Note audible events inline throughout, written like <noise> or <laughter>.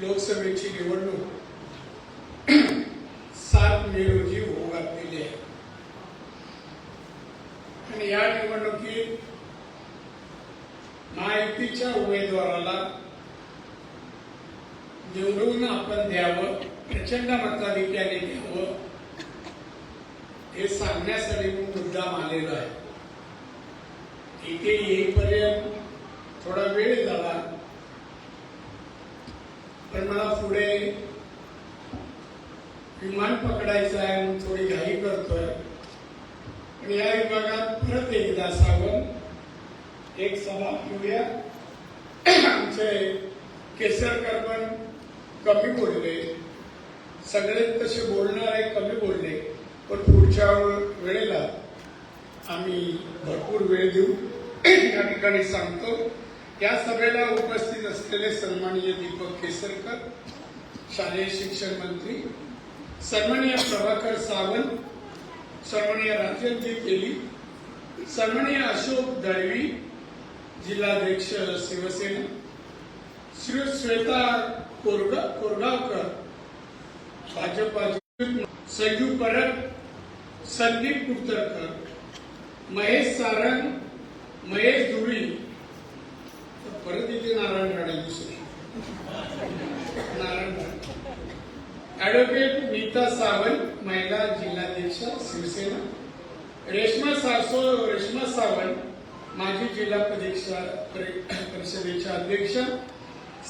लोकसभेची निवडणूक <clears throat> सात मे रोजी होऊ घातलेली आहे. आणि या निवडणुकीत महायुतीच्या उमेदवाराला निवडून आपण द्यावं प्रचंड मताधिक्याने द्यावं हे सांगण्यासाठी मी मुद्दाम आलेलो आहे. इथे येईपर्यंत थोडा वेळ झाला. पण मला पुढे विमान पकडायचं आहे म्हणून थोडी घाई करतोय. पण या विभागात परत एकदा सावंत एक सभा घेऊया आमचे केसरकर पण कमी बोलले. सगळे तसे बोलणारे कमी बोलले. पण पुढच्या वेळेला आम्ही भरपूर वेळ देऊ. या ठिकाणी सांगतो. या सभेला उपस्थित असलेले सन्माननीय दीपक केसरकर शालेय शिक्षण मंत्री सन्माननीय प्रभाकर सावंत सन्माननीय राजनजी केली सन्माननीय अशोक दळवी जिल्हाध्यक्ष शिवसेना श्री श्वेता कोरगा कोरगावकर भाजपा संजू परब संदीप कुर्तरकर महेश सारंग महेश धुरी परत इथे नारायण राणे दुसरे नारायण राणे. ऍडव्होकेट नीता सावंत महिला जिल्हाध्यक्ष शिवसेना. रेश्मा सासो रेश्मा सावंत माजी जिल्हा परीक्षा परि- परिषदेच्या अध्यक्ष.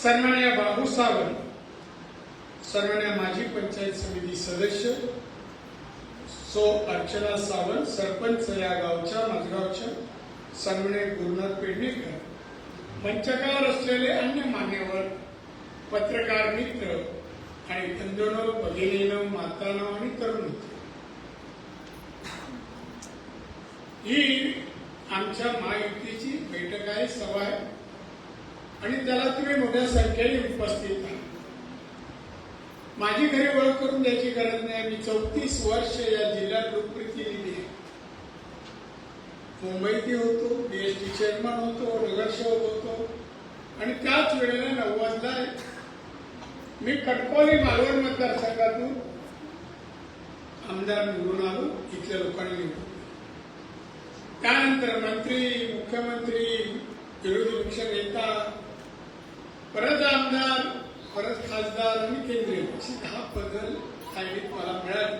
सन्मान्य बाबू सावंत सन्मान्य माजी पंचायत समिती सदस्य. सो अर्चना सावंत सरपंच या गावच्या माझगावच्या सन्मान्य गुरुनाथ पेडणेकर मंचकावर असलेले अन्य मान्यवर पत्रकार मित्र आणि बंधूंनो भगिनीनं मातानं आणि तरुण ही आमच्या महायुतीची बैठक आहे सभा आहे. आणि त्याला तुम्ही मोठ्या संख्येने उपस्थित आहात. माझी घरी ओळख करून द्यायची गरज नाही. मी चौतीस वर्ष या जिल्ह्यात लोकप्रतिनिधी आहे. मुंबईतही होतो बी एस टी चेअरमन होतो नगरसेवक होतो. आणि त्याच वेळेला नव्वदला मी कटकवली मालवण मतदारसंघातून आमदार निवडून आलो इथल्या लोकांनी निवडून त्यानंतर मंत्री मुख्यमंत्री विरोधी पक्षनेता परत आमदार परत खासदार आणि केंद्रीय अशी दहा पदं सांगित मला मिळाली.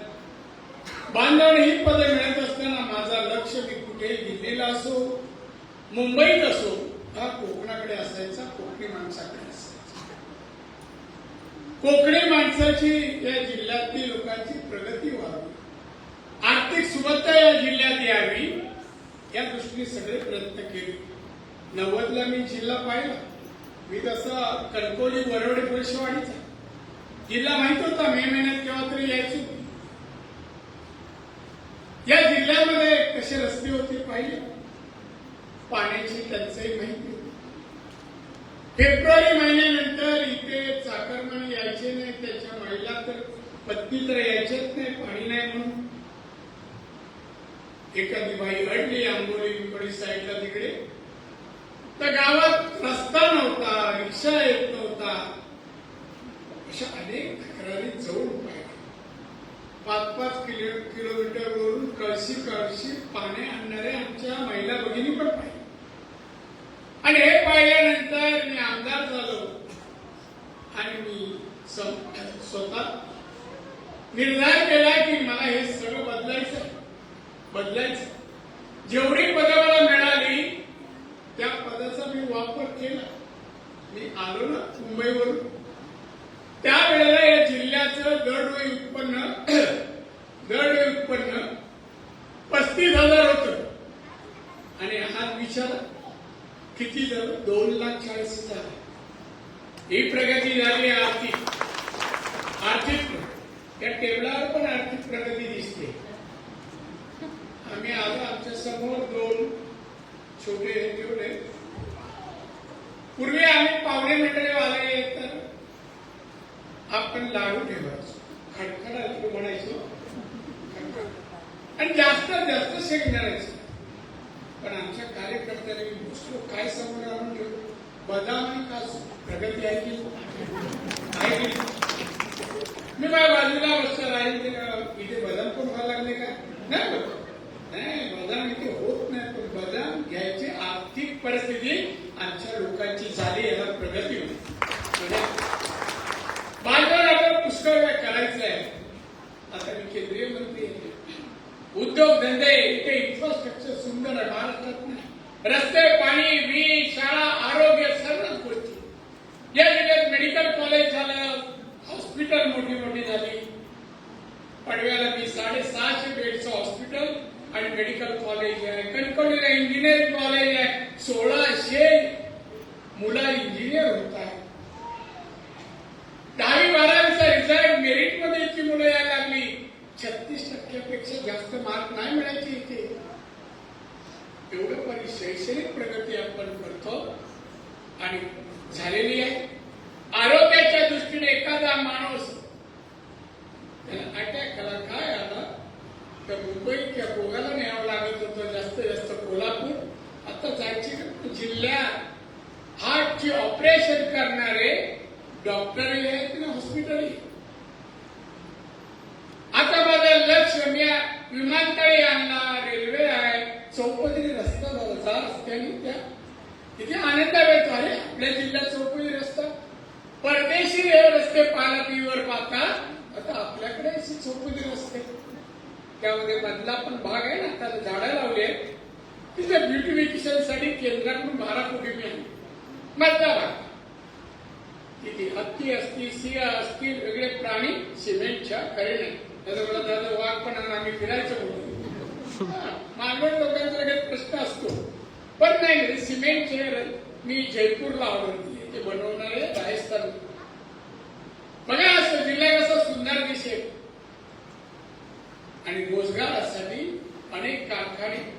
बांधण ही पदं मिळत असताना माझा लक्ष मी कुठे दिल्लीला असो मुंबईत असो हा कोकणाकडे असायचा कोकणी माणसाकडे असायचा. कोकणी माणसाची या जिल्ह्यातील लोकांची प्रगती व्हावी आर्थिक सुबत्ता या जिल्ह्यात यावी या दृष्टीने सगळे प्रयत्न केले. नव्वदला मी जिल्हा पाहिला. मी तसा कणकोली वरवडे पुरुषवाडीचा जिल्हा माहीत होता मे महिन्यात केव्हा तरी यायचो. या जिल्ह्यामध्ये कसे रस्ते होते पाहिले? पाण्याची टंचाई माहिती फेब्रुवारी महिन्यानंतर इथे चाकरमान यायचे नाही त्याच्या महिला तर पत्नी तर यायचेच नाही पाणी नाही म्हणून. एखादी बाई अडली आंबोली साईडला तिकडे. तर गावात रस्ता नव्हता रिक्षा येत नव्हता. अशा अनेक तक्रारी जवळ पाच पाच किलो किलोमीटरवरून कळशी कळशी पाणी आणणारे आमच्या महिला भगिनी पण पाहिजे आणि हे पाहिल्यानंतर मी आमदार झालो. आणि मी स्वतः निर्धार केला की मला हे सगळं बदलायचं बदलायचं जेवढी पदं मला मिळाली त्या पदाचा मी वापर केला. मी आलो ना मुंबईवरून. त्यावेळेला महिन्याचं दरडोई उत्पन्न <clears throat> दरडोई उत्पन्न पस्तीस हजार होत. आणि हा विचार किती झालं दोन लाख चाळीस हजार. ही प्रगती झाली आर्थिक. आर्थिक या टेबलावर पण आर्थिक प्रगती दिसते. आम्ही आज आमच्यासमोर दोन छोटे हे ठेवले. पूर्वी आम्ही पावणे मंडळी आले आपण लाडू ठेवायचो. खडखडायचो म्हणायचो. आणि जास्त जास्त शेक मिळायचं पण आमच्या कार्यकर्त्यांनी मी काय समोर आणून ठेवलं? बदाम आणि काजू. प्रगती आहे की मी माझ्या बाजूला बसतो राहील इथे बदाम पण व्हायला लागले का? नाही नाही बदाम इथे होत नाही. पण बदाम घ्यायची आर्थिक परिस्थिती आमच्या लोकांची झाली याला प्रगती होईल म्हणजे बाजार आता पुष्कळ वेळ करायचं आहे आता मी केंद्रीय मंत्री आहे उद्योगधंदे इथे इन्फ्रास्ट्रक्चर सुंदर आहे महाराष्ट्रात नाही रस्ते पाणी वीज शाळा आरोग्य सर्वच गोष्टी. या जिल्ह्यात मेडिकल कॉलेज झालं हॉस्पिटल मोठी मोठी झाली. पडव्याला मी साडेसहाशे बेडचं हॉस्पिटल आणि मेडिकल कॉलेज आहे. कणकवलीला इंजिनिअरिंग कॉलेज आहे. सोळाशे मुलं इंजिनियर होत आहेत. दहावी बारावीचा रिझल्ट मेरिटमध्ये इतकी मुलं यायला लागली. छत्तीस टक्क्यापेक्षा जास्त मार्क नाही मिळायचे इथे. एवढं पण शैक्षणिक प्रगती आपण करतो आणि झालेली आहे. आरोग्याच्या दृष्टीने एखादा माणूस त्याला अटॅक आला काय आला तर मुंबई त्या गोव्याला न्यावं लागत होतं जास्त जास्त कोल्हापूर. आता जायचे जिल्ह्यात हार्टचे ऑपरेशन करणारे डॉक्टरही आहेत ना हॉस्पिटलही आता माझं लक्ष मी विमानतळी आणला रेल्वे आहे चौपदरी रस्ता झाला. रस्त्याने त्या तिथे आनंद मिळतो अरे आपल्या जिल्ह्यात चौपदरी रस्ता. परदेशी रस्ते पाहिला टीव्हीवर पाहता. आता आपल्याकडे असे चौपदरी रस्ते. त्यामध्ये मधला पण भाग आहे ना. त्याला झाडं लावले तिथे ब्युटिफिकेशनसाठी केंद्राकडून बारा कोटी मिळाली मधला भाग. तिथे हत्ती असतील सिंह असतील वेगळे प्राणी सिमेंटच्या करे त्याचा दादा वाघ पण आणि आम्ही फिरायचं म्हणतो मालवण लोकांचा काही प्रश्न असतो. पण नाही सिमेंट सिमेंटचे मी जयपूरला ऑर्डर दिली ते बनवणारे राजस्थान. बघा असं जिल्हा कसा सुंदर दिसेल. आणि रोजगारासाठी अनेक कारखाने.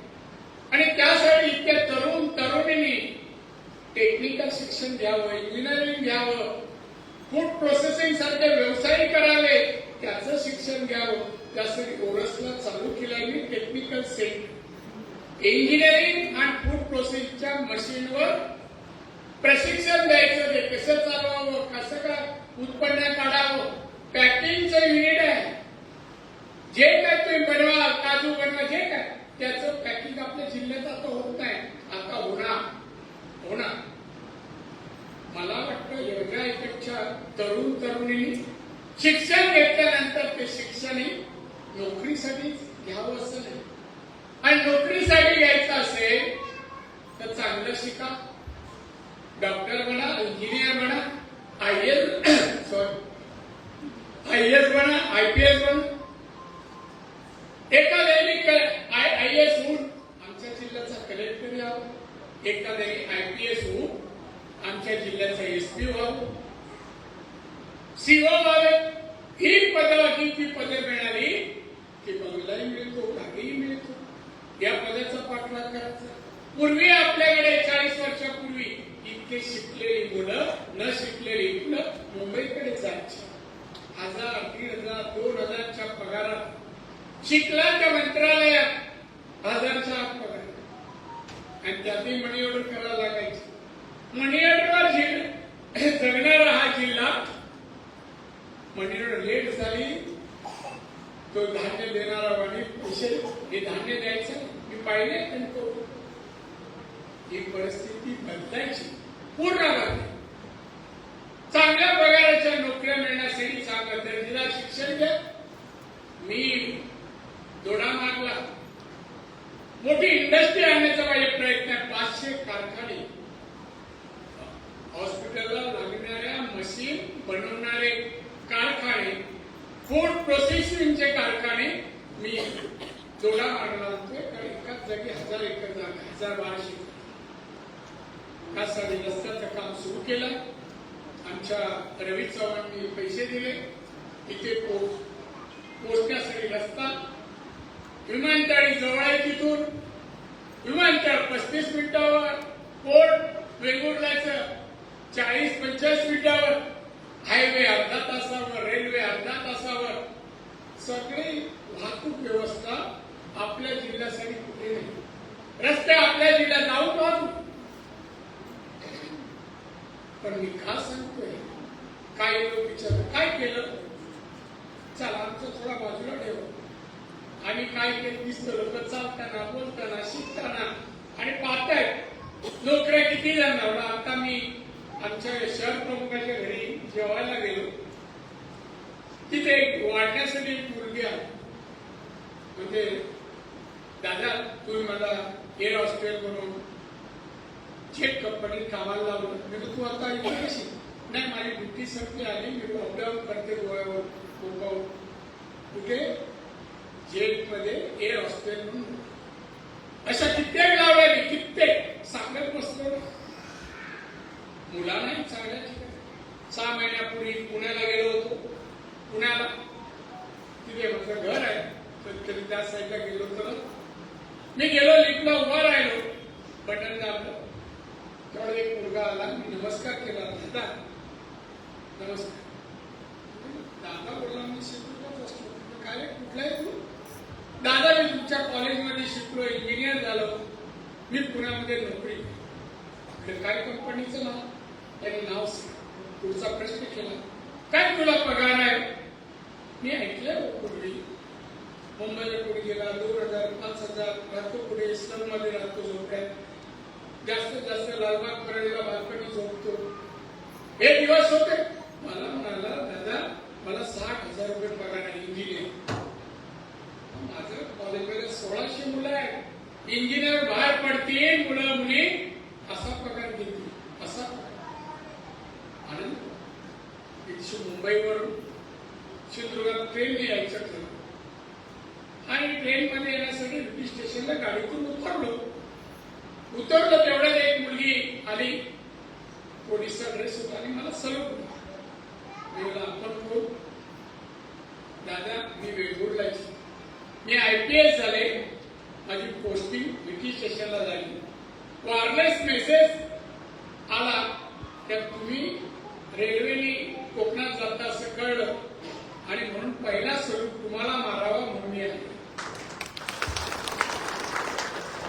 आणि त्यासाठी इतक्या तरुण तरुणींनी टेक्निकल शिक्षण घ्यावं इंजिनिअरिंग घ्यावं. फूड प्रोसेसिंग सारखे व्यवसाय करावे त्याचं शिक्षण घ्यावं. त्यासाठी ओरसला चालू केलं मी टेक्निकल सेंटर इंजिनिअरिंग आणि फूड प्रोसेसच्या मशीनवर प्रशिक्षण द्यायचं. ते कसं चालवावं? कसं काय उत्पन्न काढावं? पॅकिंगचं युनिट आहे. जे काय तुम्ही बनवा काजू बनवा जे काय त्याचं पॅकिंग आपल्या जिल्ह्यात आता होत नाही. आता होणार. होणार. मला वाटतं एवढ्या इकडच्या तरुण तरुणींनी शिक्षण घेतल्यानंतर ते शिक्षण नोकरीसाठी घ्यावं असं नाही. आणि नोकरीसाठी घ्यायचं असेल तर चांगलं शिका. डॉक्टर म्हणा इंजिनियर म्हणा I S <coughs> sorry I S म्हणा आय पी एस म्हणा. एका आय आय एस होऊन आमच्या जिल्ह्याचा कलेक्टर यावं एखाद्याने आय पी एस होऊन आमच्या जिल्ह्याचा एस पी व्हावं. सीओ ही पदं ही ती पदे मिळाली ती बंगलाही मिळतो गाडीही मिळतो. या पदाचा पाठलाग करायचा. पूर्वी आपल्याकडे चाळीस वर्षापूर्वी इतके शिकलेली मुलं न शिकलेली मुलं मुंबईकडे जायची. हजार दीड हजार दोन हजारच्या पगारात. शिकलाच्या मंत्रालयात हजारच्या आत पगार. आणि त्यातही मणी ऑर्डर करायला लागायची. मणी ऑर्डरवर जगणारा हा जिल्हा मनी लेट झाली तो धान्य देणारा वाणी पैसे हे धान्य द्यायचं मी पाहिले त्यांचं ही परिस्थिती बदलायची पूर्ण बदल. चांगल्या पगाराच्या नोकऱ्या मिळण्यासाठी चांगलं दर्जेदार शिक्षण घ्या मी दोडा मारला मोठी इंडस्ट्री आणण्याचा माझे प्रयत्न आहे पाचशे कारखाने हॉस्पिटलला लागणाऱ्या मशीन बनवणारे कारखाने फूड प्रोसेसिंगचे कारखाने मी जोडा मारला होते. कारण एकाच जागी हजार एकर जागा हजार बाराशे त्यासाठी रस्त्याचं काम सुरू केलं. आमच्या रवी चव्हाणांनी पैसे दिले. इथे पोच पोचण्यासाठी रस्ता. विमानतळी जवळ आहे तिथून. विमानतळ पस्तीस मिनिटावर. पोर्ट वेंगुर्ल्याचं चाळीस पंचेचाळीस मिनिटावर. हायवे अर्धा तासावर रेल्वे अर्धा तासावर. सगळी वाहतूक व्यवस्था आपल्या जिल्ह्यासाठी कुठे नाही. रस्ते आपल्या जिल्ह्यात जाऊ पाहतो पण मी खास सांगतोय काही लोक विचार काय केलं? चला आमचं थोडा बाजूला ठेव. आणि काय केलं दिसतं लोक चालताना बोलताना शिकताना आणि पाहतायत. नोकऱ्या किती जाणार आता मी आमच्या शहर प्रमुखाच्या जेवायला गेलो. तिथे एक वाढण्यासाठी एक मुलगी आहे म्हणजे दादा तुम्ही मला एअर हॉस्टेल म्हणून चेक कंपनीत कामाला लावलं. म्हणजे तू आता इथे कशी? नाही माझी ड्युटी संपली आली मी लॉकडाऊन करते गोव्यावर कोकावर कुठे? जेटमध्ये एअर हॉस्टेल म्हणून. अशा कित्येक लावल्या कित्येक. सांगत बसलो मुलांनाही चांगल्या सहा महिन्यापूर्वी पुण्याला गेलो होतो. पुण्याला. तिथे माझं घर आहे. तर तरी त्या साईडला गेलो तर मी गेलो लिफ्टला उभा राहिलो. बटन दाबलं. तेवढा एक मुलगा आला. मी नमस्कार केला. दादा. नमस्कार. दादा बोलला मी शिकलोच असतो काय कुठला आहे तू? दादा मी तुमच्या कॉलेजमध्ये शिकलो इंजिनियर झालो. मी पुण्यामध्ये नोकरी काय कंपनीचं नाव? त्याने नाव सांग पुढचा प्रश्न केला. काय तुला पगार आहे? मी ऐकलं पूर्वी हो मुंबईला कुठे गेला दोन हजार पाच हजार राहतो कुठे? इस्लाममध्ये राहतो झोपड्यात जास्तीत जास्त लालबाग परळीला बालपणी झोपतो. हे दिवस होते. मला म्हणाला दादा मला साठ हजार रुपये पगार आहे इंजिनियर. माझं कॉलेजमध्ये सोळाशे मुलं आहेत. इंजिनियर बाहेर पडतील मुलं मुली असा पगार घेतील असा पगार आनंद इथे मुंबईवरून सिंधुदुर्गात ट्रेनने यायचं ठरलं आणि ट्रेनमध्ये येण्यासाठी रेल्वे स्टेशनला गाडीतून उतरलो. उतरलो तेवढ्यात एक मुलगी आली. पोलिसचा ड्रेस होता आणि मला सलूट आपण बोल दादा मी वेगूरला मी आय पी एस झाले. माझी पोस्टिंग ब्रिटिश स्टेशनला झाली. वायरलेस मेसेज आला. तर तुम्ही रेल्वेने कोकणात जाता असं कळलं. पहिला स्वरूप तुम्हाला मारावा म्हणून मी आले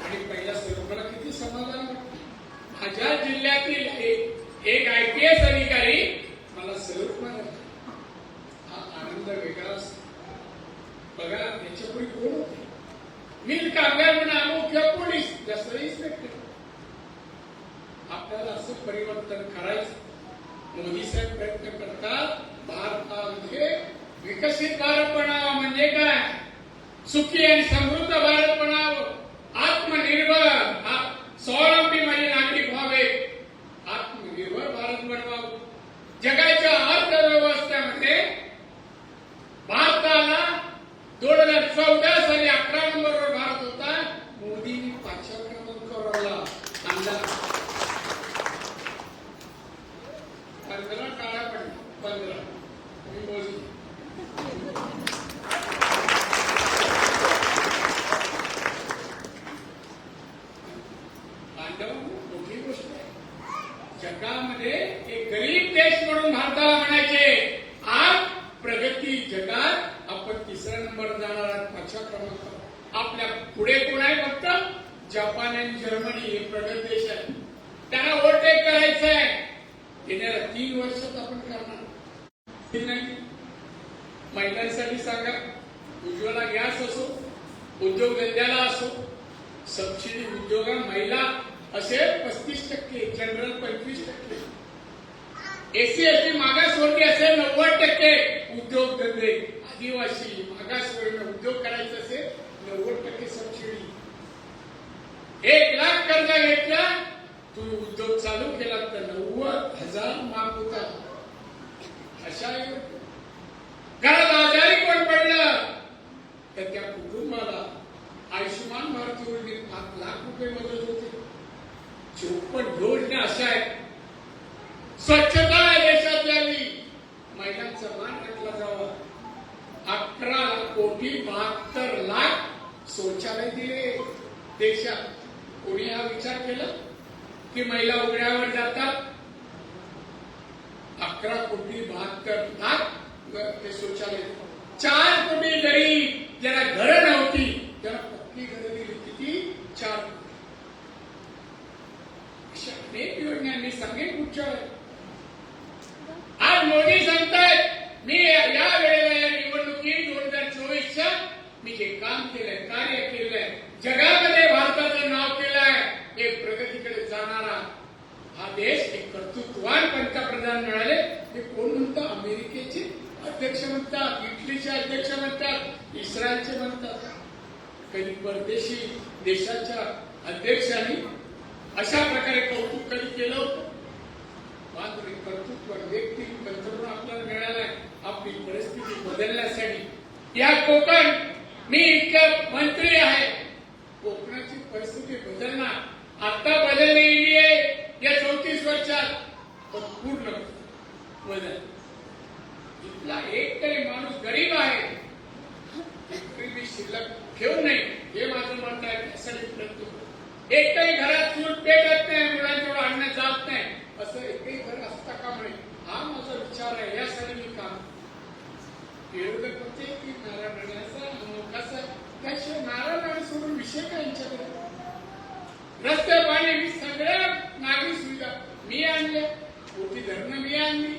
आणि पहिला स्वरूप मला किती समाधान? वाटतं माझ्या जिल्ह्यातील एक आय पी एस अधिकारी मला स्वरूप मारला हा आनंद वेगळा बघा याच्यापुढे कोण होते? मी कामगार म्हणून अमुक किंवा पोलीस जास्त इन्स्पेक्टर आपल्याला असं परिवर्तन करायचं. मोदी साहेब प्रयत्न करतात भारतामध्ये विकसित भारत बनावा म्हणजे काय? सुखी आणि समृद्ध भारत बनावं आत्मनिर्भर स्वावलंबी माझे नागरिक व्हावे. आत्मनिर्भर भारत बनवावं. जगाच्या अर्थव्यवस्थेमध्ये भारताला दोन हजार चौदा साली अकरा नंबरवर भारत होता. मोदींनी पाचव्या क्रमांकावर आणला पंधरा. काळा पडला पंधरा मी मोजली Thank you. पंचवीस टक्के. एसी एसटी मागासवर्गीय असेल नव्वद टक्के उद्योगधंदे आदिवासी मागासवर्गीय उद्योग करायचे असेल नव्वद टक्के सबसिडी एक लाख कर्ज घेतला तुम्ही उद्योग चालू केला तर नव्वद हजार माफ होता अशा घरात आजारी कोण पडलं? तर त्या कुटुंबाला आयुष्यमान भारत योजनेत पाच लाख रुपये मदत होते. चोपन्न योजना अशा आहेत. स्वच्छता आहे देशात यावी. महिलांचा मान राखला जावा. अकरा कोटी बहात्तर लाख शौचालय दिले देशात. कोणी हा विचार केला? की महिला उघड्यावर जातात? अकरा कोटी बहात्तर लाख ते शौचालय. चार कोटी गरीब ज्याला घरं नव्हती त्याला पक्की घरं दिली किती चार कोटी. अनेक योजना मी सांगेन पुढच्या आज मोदी सांगतायत मी या वेळेला या निवडणुकीत दोन हजार चोवीसच्या मी जे काम केलंय कार्य केलंय जगामध्ये भारताचं नाव केलंय एक प्रगतीकडे जाणारा हा देश एक कर्तृत्वान पंतप्रधान मिळाले हे कोण म्हणतं? अमेरिकेचे अध्यक्ष म्हणतात इटलीचे अध्यक्ष म्हणतात इस्रायलचे म्हणतात. कधी परदेशी देशाच्या अध्यक्षांनी अशा प्रकारे कौतुक कधी केलं होतं? मात्र कर्तृत्व व्यक्ती पंतप्रधान आपल्याला मिळालाय. आपली परिस्थिती बदलण्यासाठी. या कोकण मी इतक्या मंत्री आहे. कोकणाची परिस्थिती बदलणार. आता बदललेली आहे या चौतीस वर्षात. पण पूर्ण बदल. इथला एक तरी माणूस गरीब आहे एक शिल्लक ठेवू नये हे माझं म्हणणं आहे त्यासाठी प्रयत्न करू. एकही घरात चूल पेटत नाही मुलांच्यावर आणण्यात जात नाही. असं एकही घर असता का म्हणे? हा माझा विचार आहे यासाठी मी काम विरोधक होते की नारायण राणेचा कसं त्याशिवाय नारायण राणे सोडून विषय काय यांच्याकडे? रस्ते पाणी मी सगळ्या नागरी सुविधा मी आणल्या. मोठी धरणं मी आणली.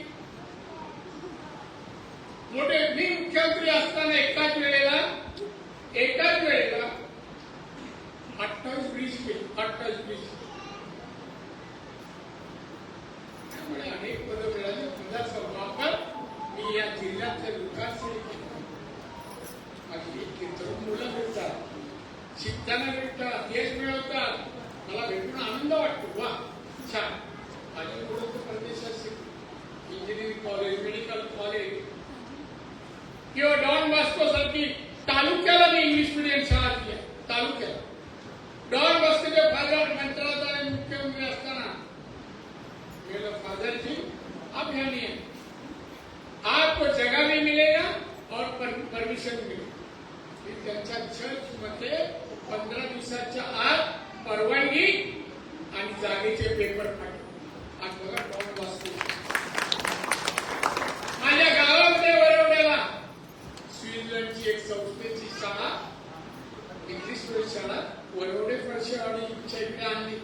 मोठे मी मुख्यमंत्री असताना एकाच वेळेला एकाच वेळेला अठ्ठावीस वीस केले अठ्ठावीस वीस त्यामुळे अनेक पदं मिळाली. पदाचा वापर मी या जिल्ह्याच्या विकासासाठी केला माझी इतकी तरुण मुलं भेटतात. शिकताना भेटतात देश मिळवतात. मला भेटून आनंद वाटतो. वा छान. माझी मुलं तर परदेशात शिक इंजिनिअरिंग कॉलेज मेडिकल कॉलेज किंवा डॉन बास्को सारखी तालुक्याला मी इंग्लिश मिडियम शाळा दिली तालुक्याला. डॉन बस्तीचे फादर मंत्रालयाचा आणि मुख्यमंत्री असताना. मेरे फादर जी अब यहाँ नहीं है. आपको जगह भी मिलेगा और परमिशन मिळेल त्यांच्या चर्च मध्ये पंधरा दिवसाच्या आत परवानगी आणि जागेचे पेपर पाठवले आज बघा डॉन बास्को माझ्या गावामध्ये वरवड्याला स्वित्झर्लंडची एक संस्थेची शाळा इंग्लिश मीडियम शाळा वरवडे परशेवाडीच्या इकडे आणली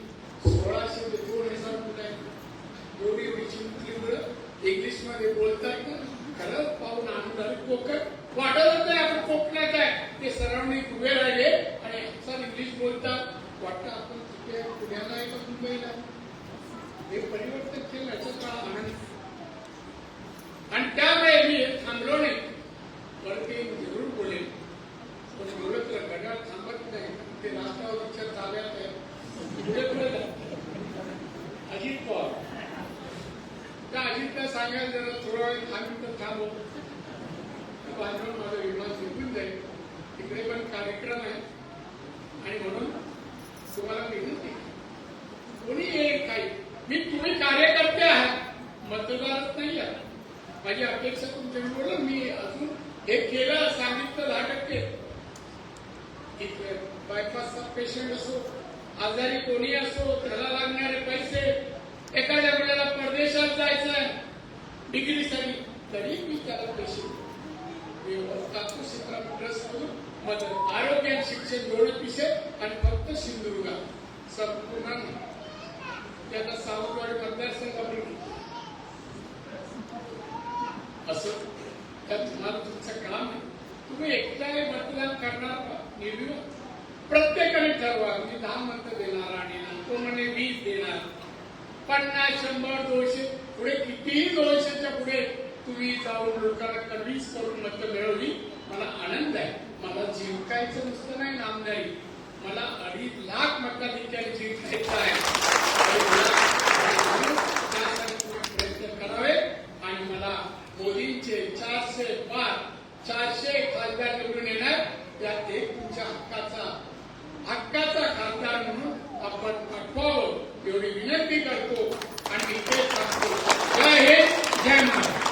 सोळाशे ते दोन हजार मुलं आहेत एवढी एवढी चिंतली मुलं इंग्लिशमध्ये बोलतात ना खरंच पाहून आनंद झाले कोकण वाटतच नाही आपण कोकणात आहे ते सराउंडिंग उभे राहिले आणि सर इंग्लिश बोलतात वाटतं आपण तिथे पुण्याला मुंबईला हे परिवर्तन केलं याचा काळ आनंद आणि त्यामुळे मी थांबलो नाही परत ते जरूर बोलेल पण बोलत राहा, घड्याळ थांबत नाही ते राष्ट्रवादीच्या ताब्यात आहे पुढे पुढे जा. अजित पवार त्या अजितला सांगायला जरा थोडा वेळ थांबी तर थांबव बांधून माझा विमान निघून जाईल तिकडे पण कार्यक्रम आहे आणि म्हणून तुम्हाला विनंती आहे. कोणी येईल काही मी तुम्ही कार्यकर्ते आहात मतदारच नाही आहात माझी अपेक्षा तुमच्या बोललं मी अजून हे केलं सांगितलं दहा टक्के बायपासचा पेशंट असो आजारी कोणी असो त्याला लागणारे पैसे एखाद्या वेळेला परदेशात जायचं आहे डिग्रीसाठी तरी मी त्याला पैसे कापूस क्षेत्रात ट्रस्ट करून मदत आरोग्य आणि शिक्षण दोन्ही पिसे आणि फक्त सिंधुदुर्गात संपूर्ण नाही. त्याला सावंतवाडी मतदारसंघामध्ये असं त्यात तुम्हाला तुमचं काम आहे तुम्ही एकट्याने मतदान करणार निर्णय प्रत्येकाने ठरवा मी दहा मत देणार आणि तो म्हणे वीस देणार. पन्नास शंभर दोनशे पुढे कितीही दोनशेच्या पुढे तुम्ही जाऊन लोकांना कन्व्हिन्स करून मत मिळवली मला आनंद आहे. मला जिंकायचं नुसतं नाही नामदारी मला अडीच लाख मताधिकारी जिंकायचं आहे. प्रयत्न करावे आणि मला मोदी चारशे पाच चारशे खासदार निवडून येणार. त्यात ते तुमच्या हक्काचा हक्काचा खासदार म्हणून आपण पाठवावं एवढी विनंती करतो आणि ते सांगतो जय हिंद जय महाराज